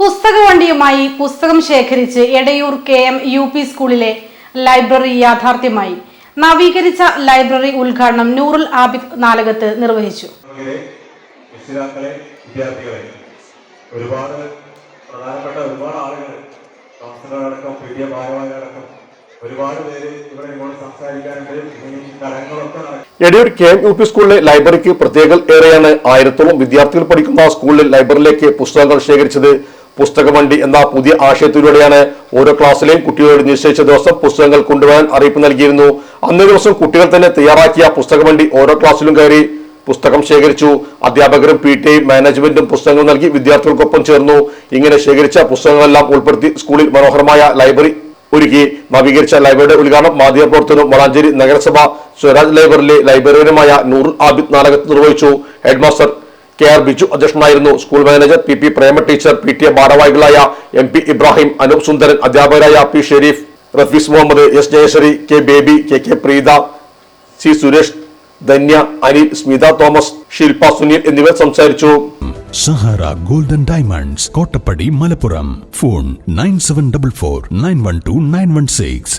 പുസ്തക വണ്ടിയുമായി പുസ്തകം ശേഖരിച്ച് Edayur K M U P സ്കൂളിലെ ലൈബ്രറി യാഥാർത്ഥ്യമായി. നവീകരിച്ച ലൈബ്രറി ഉദ്ഘാടനം നൂറുൽ ആബിദ് നാലകത്ത് നിർവഹിച്ചു. ഒരുപാട് പ്രധാനപ്പെട്ട ഒരുപാട് ആളുകൾ കൗൺസിലറടക്കം പി ടി എ ഭാരവാഹികളടക്കം ഒരുപാട് പേര് ഇവിടെ ഇങ്ങോട്ട് സംസാരിക്കാനുണ്ട്. ഇനി ചടങ്ങുകളൊക്കെ നടക്കും Ediyur K M U P സ്കൂളിലെ ലൈബ്രറിക്ക് പ്രത്യേകം ഏറെയാണ് ആയിരത്തോളം വിദ്യാർത്ഥികൾ പഠിക്കുന്ന സ്കൂളിലെ ലൈബ്രറിയിലേക്ക് പുസ്തകങ്ങൾ ശേഖരിച്ചത് പുസ്തകവണ്ടി എന്ന പുതിയ ആശയത്തിലൂടെയാണ് ഓരോ ക്ലാസ്സിലെയും കുട്ടികളോട് നിശ്ചയിച്ച ദിവസം പുസ്തകങ്ങൾ കൊണ്ടുവരാൻ അറിയിപ്പ് നൽകിയിരുന്നു. അന്നേ ദിവസം കുട്ടികൾ തന്നെ തയ്യാറാക്കിയ പുസ്തകവണ്ടി ഓരോ ക്ലാസ്സിലും കയറി പുസ്തകം ശേഖരിച്ചു. അധ്യാപകരും പി ടി മാനേജ്മെന്റും പുസ്തകങ്ങൾ നൽകി വിദ്യാർത്ഥികൾക്കൊപ്പം ചേർന്നു. ഇങ്ങനെ ശേഖരിച്ച പുസ്തകങ്ങളെല്ലാം ഉൾപ്പെടുത്തി സ്കൂളിൽ മനോഹരമായ ലൈബ്രറി ഒരുക്കി. നവീകരിച്ച ലൈബ്രറിയുടെ ഉദ്ഘാടനം മാധ്യമപ്രവർത്തനം വളാഞ്ചേരി നഗരസഭ സ്വരാജ് ലൈബ്രറിയിലെ ലൈബ്രറിയനുമായ നൂറുൽ ആബിദ് നാടകത്ത് നിർവഹിച്ചു. ഹെഡ്മാസ്റ്റർ കെ ആർ ബിജു അധ്യക്ഷനായിരുന്നു. School manager P P Prema teacher P T A ഭാരവാഹികളായ എം പി ഇബ്രാഹിം അനൂപ് സുന്ദരൻ അധ്യാപകരായ P Sharif Rafees Muhammad S Jayasree K Baby K K Preetha C Suresh Dhanya Anil Smitha Thomas Shilpa Sunil എന്നിവർ സംസാരിച്ചു. Sahara golden diamonds Kottappadi Malappuram. Phone nine seven double four nine one two nine one six.